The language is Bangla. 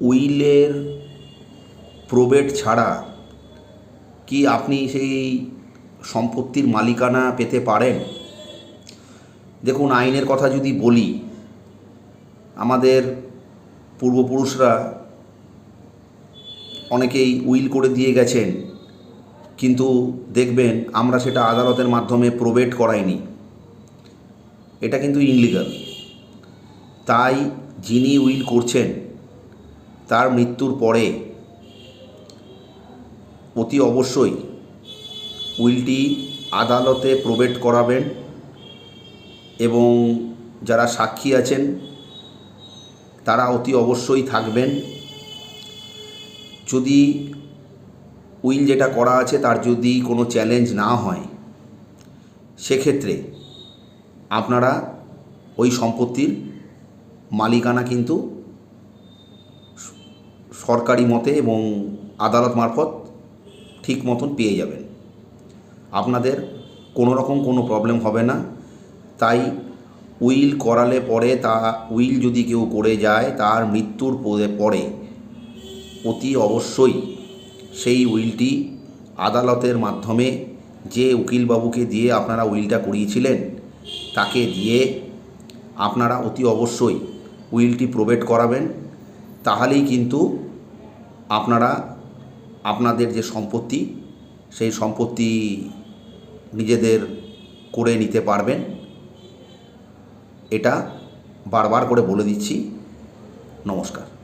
উইলের প্রবেট ছাড়া কি আপনি সেই সম্পত্তির মালিকানা পেতে পারেন? দেখুন, আইনের কথা যদি বলি, আমাদের পূর্বপুরুষরা অনেকেই উইল করে দিয়ে গেছেন, কিন্তু দেখবেন আমরা সেটা আদালতের মাধ্যমে প্রবেট করাইনি। এটা কিন্তু ইনলিগাল। তাই যিনি উইল করছেন তার মৃত্যুর পরে অতি অবশ্যই উইলটি আদালতে প্রবেট করাবেন এবং যারা সাক্ষী আছেন, তারা অতি অবশ্যই থাকবেন। যদি উইল যেটা করা আছে তার যদি কোনো চ্যালেঞ্জ না হয়, সেক্ষেত্রে আপনারা ওই সম্পত্তির মালিকানা কিন্তু সরকারি মতে এবং আদালত মারফত ঠিক মতন পেয়ে যাবেন। আপনাদের কোনো রকম কোনো প্রবলেম হবে না। তাই উইল করালে পরে তা, উইল যদি কেউ করে যায়, তার মৃত্যুর পরে- অতি অবশ্যই সেই উইলটি আদালতের মাধ্যমে যে উকিলবাবুকে দিয়ে আপনারা উইলটা করিয়েছিলেন, তাকে দিয়ে আপনারা অতি অবশ্যই উইলটি প্রবেট করাবেন। তাহলেই কিন্তু আপনারা, আপনাদের যে সম্পত্তি, সেই সম্পত্তি নিজেদের করে নিতে পারবেন। এটা বারবার করে বলে দিচ্ছি। নমস্কার।